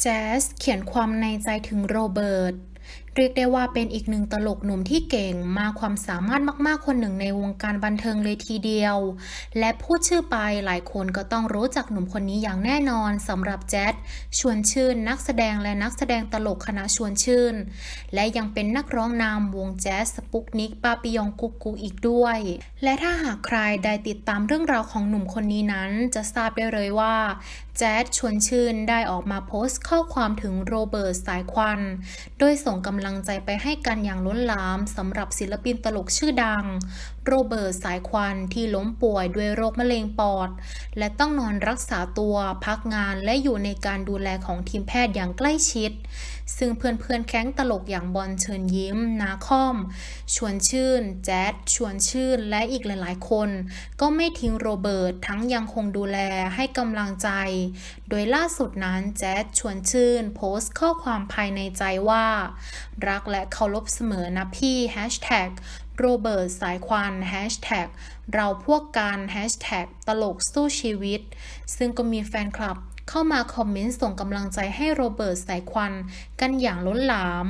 แจ๊สเขียนความในใจถึงโรเบิร์ต เรียกได้ว่าเป็นอีกหนึ่งตลกหนุ่มที่เก่งมาความสามารถมากๆ คนหนึ่งในวงการบันเทิงเลยทีเดียว และพูดชื่อไปหลายคนก็ต้องรู้จักหนุ่มคนนี้อย่างแน่นอนสำหรับแจ๊ดชวนชื่น นักแสดงและนักแสดงตลกคณะชวนชื่น และยังเป็นนักร้องนำวงแจ๊สสปุกนิกปาปิยองกุ๊กกุ๊กอีกด้วย และถ้าหากใครได้ติดตามเรื่องราวของหนุ่มคนนี้นั้น จะทราบได้เลยว่าแจ๊ดชวนชื่นได้ออกมาโพสต์ข้อความถึงโรเบิร์ตสายควัน โดยส่งกำลังใจไปให้กันอย่างล้นหลามสำหรับศิลปินตลกชื่อดัง โรเบิร์ตสายควันที่ล้มป่วยด้วยโรคมะเร็งปอด และต้องนอนรักษาตัวพักงานและอยู่ในการดูแลของทีมแพทย์อย่างใกล้ชิด ซึ่งเพื่อนๆแค้งตลกอย่างบอลเชิญยิ้ม นาคอม ชวนชื่น แจ๊ดชวนชื่นและอีกหลายๆคน ก็ไม่ทิ้งโรเบิร์ตทั้งยังคงดูแลให้กำลังใจ โดยล่าสุดนั้นแจ๊ดชวนชื่น โพสต์ข้อความภายในใจว่า รักและเคารพเสมอนะพี่แฮชแท็ก โรเบิร์ตสายควันแฮชแท็กเราพวกกันแฮชแท็กตลกสู้ชีวิต ซึ่งก็มีแฟนคลับเข้ามาคอมเมนต์ส่งกำลังใจให้โรเบิร์ตสายควันกันอย่างล้นหลาม